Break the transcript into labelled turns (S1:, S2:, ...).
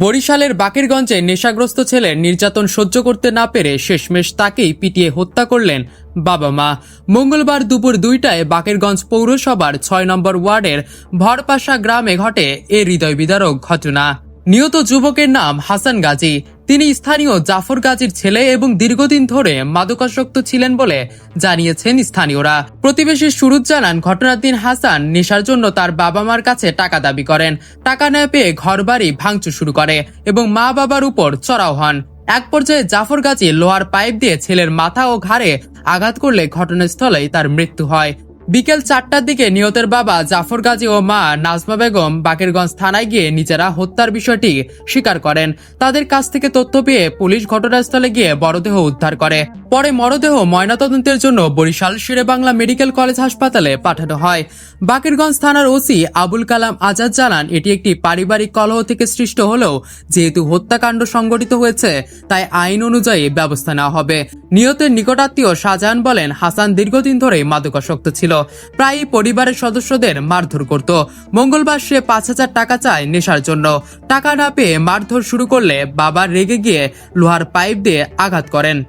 S1: বরিশালের বাকেরগঞ্জে নেশাগ্রস্ত ছেলের নির্যাতন সহ্য করতে না পেরে শেষমেশ তাকেই পিটিয়ে হত্যা করলেন বাবা মা। মঙ্গলবার দুপুর দুইটায় বাকেরগঞ্জ পৌরসভার ছয় নম্বর ওয়ার্ডের ভরপাশা গ্রামে ঘটে এ হৃদয় বিদারক ঘটনা। নিহত যুবকের নাম হাসান গাজী। তিনি স্থানীয় জাফর গাজীর ছেলে এবং দীর্ঘদিন ধরে মাদকাসক্ত ছিলেন বলে জানিয়েছেন স্থানীয়রা। প্রতিবেশী সুরুজ জানান ঘটনার দিন হাসান নেশার জন্য তার বাবা মার কাছে টাকা দাবি করেন। টাকা না পেয়ে ঘরবাড়ি ভাঙচুর শুরু করে এবং মা বাবার উপর চড়াও হন। এক পর্যায়ে জাফর গাজী লোহার পাইপ দিয়ে ছেলের মাথা ও ঘাড়ে আঘাত করলে ঘটনাস্থলেই তার মৃত্যু হয়। বিকেল চারটার দিকে নিহতের বাবা জাফর গাজী ও মা নাজমা বেগম বাকেরগঞ্জ থানায় গিয়ে নিজেরা হত্যার বিষয়টি স্বীকার করেন। তাদের কাছ থেকে তথ্য পেয়ে পুলিশ ঘটনাস্থলে গিয়ে মরদেহ উদ্ধার করে। পরে মরদেহ ময়নাতদন্তের জন্য বরিশাল শেরে বাংলা মেডিকেল কলেজ হাসপাতালে পাঠানো হয়। বাকেরগঞ্জ থানার ওসি আবুল কালাম আজাদ জানান, এটি একটি পারিবারিক কলহ থেকে সৃষ্ট হলেও যেহেতু হত্যাকাণ্ড সংঘটিত হয়েছে, তাই আইন অনুযায়ী ব্যবস্থা নেওয়া হবে। নিহতের নিকটাত্মীয় শাহজাহান বলেন, হাসান দীর্ঘদিন ধরে মাদকাসক্ত ছিল। প্রায়ই পরিবারের সদস্যদের মারধর করত। মঙ্গলবার সে পাঁচ হাজার টাকা চায় নেশার জন্য। টাকা না পেয়ে মারধর শুরু করলে বাবা রেগে গিয়ে লোহার পাইপ দিয়ে আঘাত করেন।